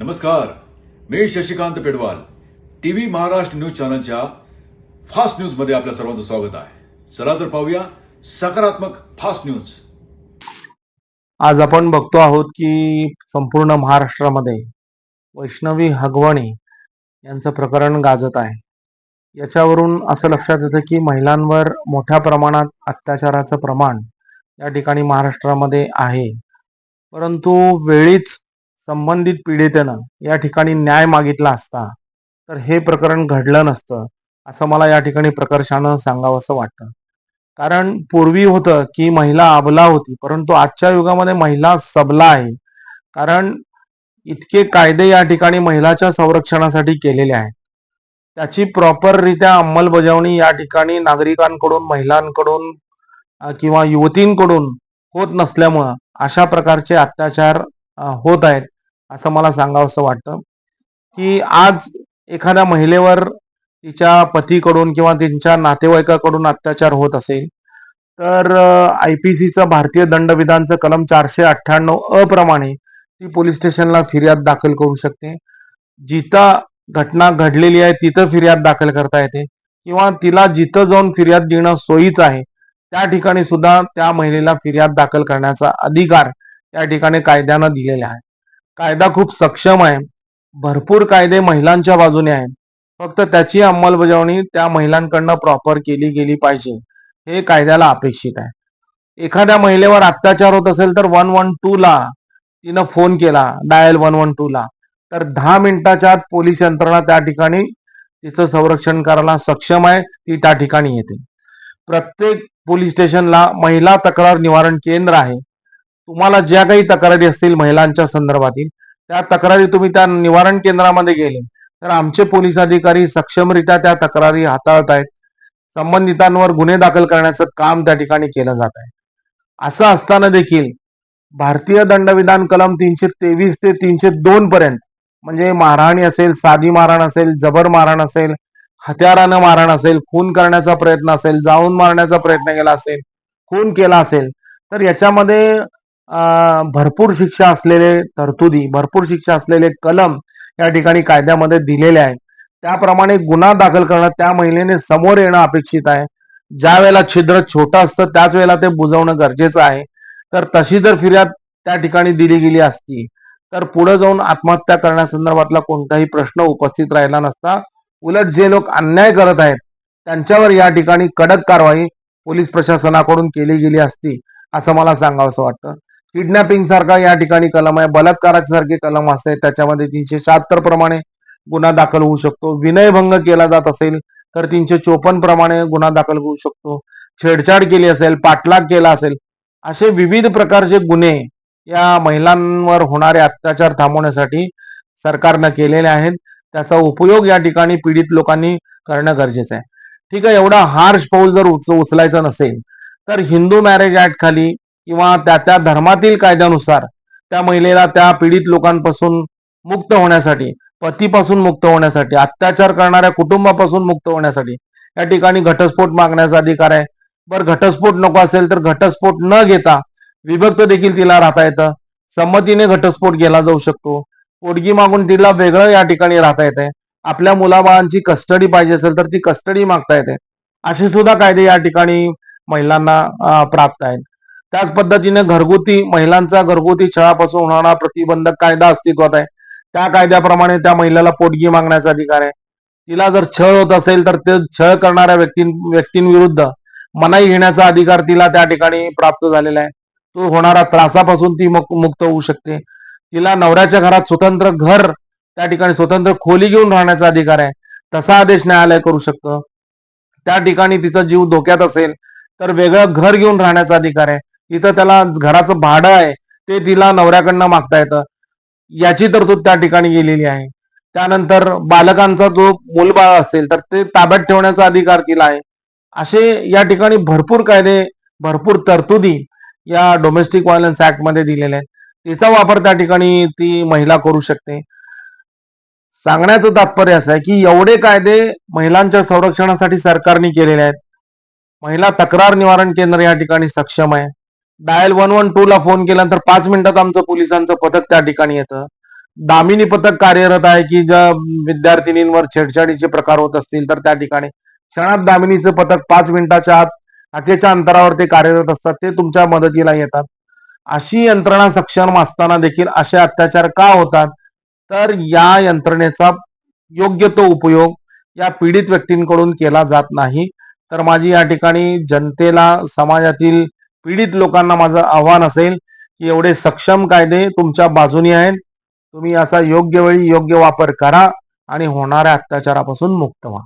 नमस्कार मी Shashikant Pedwal. TV Maharashtra news चॅनलच्या फास्ट न्यूजमध्ये आपल्या सर्वांचं स्वागत आहे. चला तर पाहूया सकारात्मक फास्ट न्यूज. आज आपण बघतो आहोत की संपूर्ण महाराष्ट्रामध्ये वैष्णवी हगवणे यांचं प्रकरण गाजत आहे. याच्यावरून असं लक्षात येतं की महिलांवर मोठ्या प्रमाणात अत्याचाराचं प्रमाण या ठिकाणी महाराष्ट्रामध्ये आहे. परंतु वेळीच संबंधित पीडितेनं या ठिकाणी न्याय मागितला असता तर हे प्रकरण घडलं नसतं असं मला या ठिकाणी प्रकर्षानं सांगावंसं वाटतं. कारण पूर्वी होतं की महिला अबला होती परंतु आजच्या युगामध्ये महिला सबला आहे. कारण इतके कायदे या ठिकाणी महिलाच्या संरक्षणासाठी केलेले आहेत. त्याची प्रॉपररित्या अंमलबजावणी या ठिकाणी नागरिकांकडून महिलांकडून किंवा युवतींकडून होत नसल्यामुळं अशा प्रकारचे अत्याचार होत आहेत. असं मला सांगावंसं वाटतं की आज एखाद्या महिलेवर तिच्या पतीकडून किंवा त्यांच्या नातेवाईकाकडून अत्याचार होत असेल तर आय पी सीचं भारतीय दंडविधानचं कलम चारशे अठ्ठ्याण्णव अप्रमाणे ती पोलीस स्टेशनला फिर्याद दाखल करू शकते. जिथं घटना घडलेली आहे तिथं फिर्याद दाखल करता येते. किंवा तिला जिथं जाऊन फिर्याद देणं सोयीचं आहे त्या ठिकाणी सुद्धा त्या महिलेला फिर्याद दाखल करण्याचा अधिकार त्या ठिकाणी कायद्यानं दिलेला आहे. कायदा खूप सक्षम आहे. भरपूर कायदे महिलांच्या बाजूने आहेत. फक्त त्याची अंमलबजावणी त्या महिलांकडनं प्रॉपर केली गेली पाहिजे. हे कायद्याला अपेक्षित आहे. एखाद्या महिलेवर अत्याचार होत असेल तर वन वन टू ला तिनं फोन केला. डायल वन वन टू ला. तर दहा मिनिटाच्या आत पोलीस यंत्रणा त्या ठिकाणी तिचं संरक्षण करायला सक्षम आहे. ती त्या ठिकाणी येते. प्रत्येक पोलीस स्टेशनला महिला तक्रार निवारण केंद्र आहे. तुम्हाला ज्या काही तक्रारी असतील महिलांच्या संदर्भातील त्या तक्रारी तुम्ही त्या निवारण केंद्रामध्ये गेले. तर आमचे पोलीस अधिकारी सक्षमरित्या त्या तक्रारी हाताळत आहेत संबंधितांवर गुन्हे दाखल करण्याचं काम त्या ठिकाणी केलं जात आहे असं असताना देखील भारतीय दंडविधान कलम तीनशे तेवीस ते तीनशे दोन पर्यंत म्हणजे मारहाणी असेल साधी मारहाण असेल जबर मारहाण असेल हत्यारानं मारहाण असेल खून करण्याचा प्रयत्न असेल जाऊन मारण्याचा प्रयत्न केला असेल खून केला असेल तर याच्यामध्ये भरपूर शिक्षा असलेले तरतुदी भरपूर शिक्षा असलेले कलम या ठिकाणी कायद्यामध्ये दिलेले आहेत. त्याप्रमाणे गुन्हा दाखल करणं त्या महिलेने समोर येणं अपेक्षित आहे. ज्या वेळेला छिद्र छोटं असतं त्याच वेळेला ते बुजवणं गरजेचं आहे. तर तशी जर फिर्याद त्या ठिकाणी दिली गेली असती तर पुढे जाऊन आत्महत्या करण्यासंदर्भातला कोणताही प्रश्न उपस्थित राहिला नसता. उलट जे लोक अन्याय करत आहेत त्यांच्यावर या ठिकाणी कडक कारवाई पोलीस प्रशासनाकडून केली गेली असती असं मला सांगावंसं वाटतं. किडनॅपिंग सारखा या ठिकाणी कलम आहे. बलात्कारासारखे कलम असते. त्याच्यामध्ये तीनशे शहात्तर प्रमाणे गुन्हा दाखल होऊ शकतो. विनयभंग केला जात असेल तर तीनशे चोपन्न प्रमाणे गुन्हा दाखल होऊ शकतो. छेडछाड केली असेल पाठलाग केला असेल असे विविध प्रकारचे गुन्हे या महिलांवर होणारे अत्याचार थांबवण्यासाठी सरकारनं केलेले आहेत. त्याचा उपयोग या ठिकाणी पीडित लोकांनी करणं गरजेचं आहे. ठीक आहे एवढा हार्श पाऊल जर उच उचलायचं नसेल तर हिंदू मॅरेज ऍक्ट खाली किंवा त्या त्या धर्मातील कायद्यानुसार त्या महिलेला त्या पीडित लोकांपासून मुक्त होण्यासाठी पतीपासून मुक्त होण्यासाठी अत्याचार करणाऱ्या कुटुंबापासून मुक्त होण्यासाठी या ठिकाणी घटस्फोट मागण्याचा अधिकार आहे. बरं घटस्फोट नको असेल तर घटस्फोट न घेता विभक्त देखील तिला राहता येतं. संमतीने घटस्फोट केला जाऊ शकतो. पोटगी मागून तिला वेगळं या ठिकाणी राहता येते आपल्या मुलाबाळांची कस्टडी पाहिजे असेल तर ती कस्टडी मागता येते. असे सुद्धा कायदे या ठिकाणी महिलांना प्राप्त आहेत. त्याच पद्धतीने घरगुती महिलांचा घरगुती छळापासून होणारा प्रतिबंधक कायदा अस्तित्वात आहे. त्या कायद्याप्रमाणे त्या महिलेला पोटगी मागण्याचा अधिकार आहे. तिला जर छळ होत असेल तर ते छळ करणाऱ्या व्यक्तीं व्यक्तींविरुद्ध मनाई घेण्याचा अधिकार तिला त्या ठिकाणी प्राप्त झालेला आहे. तो होणारा त्रासापासून ती मुक्त होऊ शकते. तिला नवऱ्याच्या घरात स्वतंत्र घर त्या ठिकाणी स्वतंत्र खोली घेऊन राहण्याचा अधिकार आहे. तसा आदेश न्यायालय करू शकतं. त्या ठिकाणी तिचा जीव धोक्यात असेल तर वेगळं घर घेऊन राहण्याचा अधिकार आहे. इथं त्याला घराचं भाडं आहे ते तिला नवऱ्याकडनं मागता येतं. याची तरतूद त्या ठिकाणी गेलेली आहे. त्यानंतर बालकांचा जो मूलबाळ असेल तर ते ताब्यात ठेवण्याचा अधिकार तिला आहे. असे या ठिकाणी भरपूर कायदे भरपूर तरतुदी या डोमेस्टिक व्हायलन्स ऍक्टमध्ये दिलेल्या आहेत. त्याचा वापर त्या ठिकाणी ती महिला करू शकते. सांगण्याचं तात्पर्य असं आहे की एवढे कायदे महिलांच्या संरक्षणासाठी सरकारने केलेले आहेत. महिला तक्रार निवारण केंद्र या ठिकाणी सक्षम आहे. डायल वन वन टू ला फोन केल्यानंतर पाच मिनिटात आमचं पोलिसांचं पथक त्या ठिकाणी येतं. दामिनी पथक कार्यरत आहे की ज्या विद्यार्थिनींवर छेडछाडीचे प्रकार होत असतील तर त्या ठिकाणी क्षणात दामिनीचं पथक पाच मिनिटाच्या आत हाकेच्या अंतरावर ते कार्यरत असतात. ते तुमच्या मदतीला येतात. अशी यंत्रणा सक्षम असताना देखील असे अत्याचार का होतात? तर या यंत्रणेचा योग्य तो उपयोग या पीडित व्यक्तींकडून केला जात नाही. तर माझी या ठिकाणी जनतेला समाजातील पीडित लोकांना माझं आव्हान असेल की एवढे सक्षम कायदे तुमच्या बाजूनी आहेत. तुम्ही याचा योग्य वेळी योग्य वापर करा आणि होणाऱ्या अत्याचारापासून मुक्त व्हा.